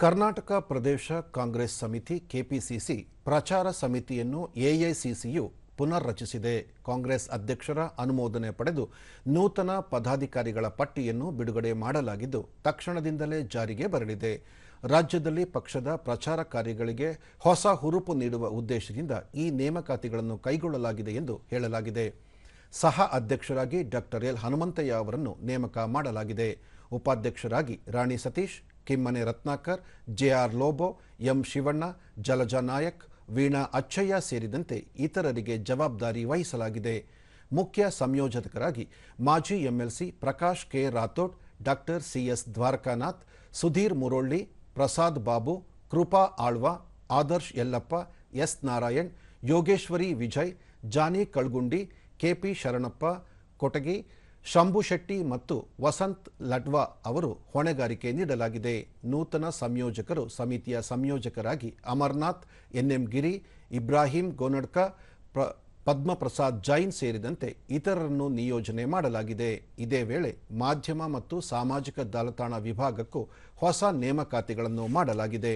ಕರ್ನಾಟಕ ಪ್ರದೇಶ ಕಾಂಗ್ರೆಸ್ ಸಮಿತಿ ಕೆಪಿಸಿಸಿ ಪ್ರಚಾರ ಸಮಿತಿಯನ್ನು ಎಐಸಿಸಿಯು ಪುನರ್ ರಚಿಸಿದೆ ಕಾಂಗ್ರೆಸ್ ಅಧ್ಯಕ್ಷರ ಅನುಮೋದನೆ ಪಡೆದು ನೂತನ ಪದಾಧಿಕಾರಿಗಳ ಪಟ್ಟಿಯನ್ನು ಬಿಡುಗಡೆ ಮಾಡಲಾಗಿದ್ದು, ತಕ್ಷಣದಿಂದಲೇ ಜಾರಿಗೆ ಬರಲಿದೆ. ರಾಜ್ಯದಲ್ಲಿ ಪಕ್ಷದ ಪ್ರಚಾರ ಕಾರ್ಯಗಳಿಗೆ ಹೊಸ ಹುರುಪು ನೀಡುವ ಉದ್ದೇಶದಿಂದ ಈ ನೇಮಕಾತಿಗಳನ್ನು ಕೈಗೊಳ್ಳಲಾಗಿದೆ ಎಂದು ಹೇಳಲಾಗಿದೆ. ಸಹ ಅಧ್ಯಕ್ಷರಾಗಿ ಡಾಕ್ಟರ್ ಎಲ್ ಹನುಮಂತಯ್ಯ ಅವರನ್ನು ನೇಮಕ ಮಾಡಲಾಗಿದೆ. ಉಪಾಧ್ಯಕ್ಷರಾಗಿ ರಾಣಿ ಸತೀಶ್ ಕಿಮ್ಮನೆ ರತ್ನಾಕರ್, ಜೆಆರ್ ಲೋಬೋ, ಎಂ ಶಿವಣ್ಣ, ಜಲಜ ನಾಯಕ್, ವೀಣಾ ಅಚ್ಚಯ್ಯ ಸೇರಿದಂತೆ ಇತರರಿಗೆ ಜವಾಬ್ದಾರಿ ವಹಿಸಲಾಗಿದೆ. ಮುಖ್ಯ ಸಂಯೋಜಕರಾಗಿ ಮಾಜಿ MLC Prakash K. Rathod, doctor C S Dwarakanath, Sudhir Murolli, Prasad Babu, Krupa Alva, Adarsh Yallappa, S. Narayan, Yogeshwari Vijay, Jani Kalgundi K P Sharanappa, Kotagi Shambhu Shetty ಮತ್ತು ವಸಂತ್ ಲಡ್ವಾ ಅವರು ಹೊಣೆಗಾರಿಕೆ ನೀಡಲಾಗಿದೆ. ನೂತನ ಸಂಯೋಜಕರು ಸಮಿತಿಯ ಸಂಯೋಜಕರಾಗಿ ಅಮರ್ನಾಥ್, ಎನ್ಎಂ ಗಿರಿ, ಇಬ್ರಾಹಿಂ ಗೋನಡ್ಕ, ಪ್ರ, ಪದ್ಮಪ್ರಸಾದ್ ಜೈನ್ ಸೇರಿದಂತೆ ಇತರರನ್ನು ನಿಯೋಜನೆ ಮಾಡಲಾಗಿದೆ. ಇದೇ ವೇಳೆ ಮಾಧ್ಯಮ ಮತ್ತು ಸಾಮಾಜಿಕ ಜಾಲತಾಣ ವಿಭಾಗಕ್ಕೂ ಹೊಸ ನೇಮಕಾತಿಗಳನ್ನು ಮಾಡಲಾಗಿದೆ.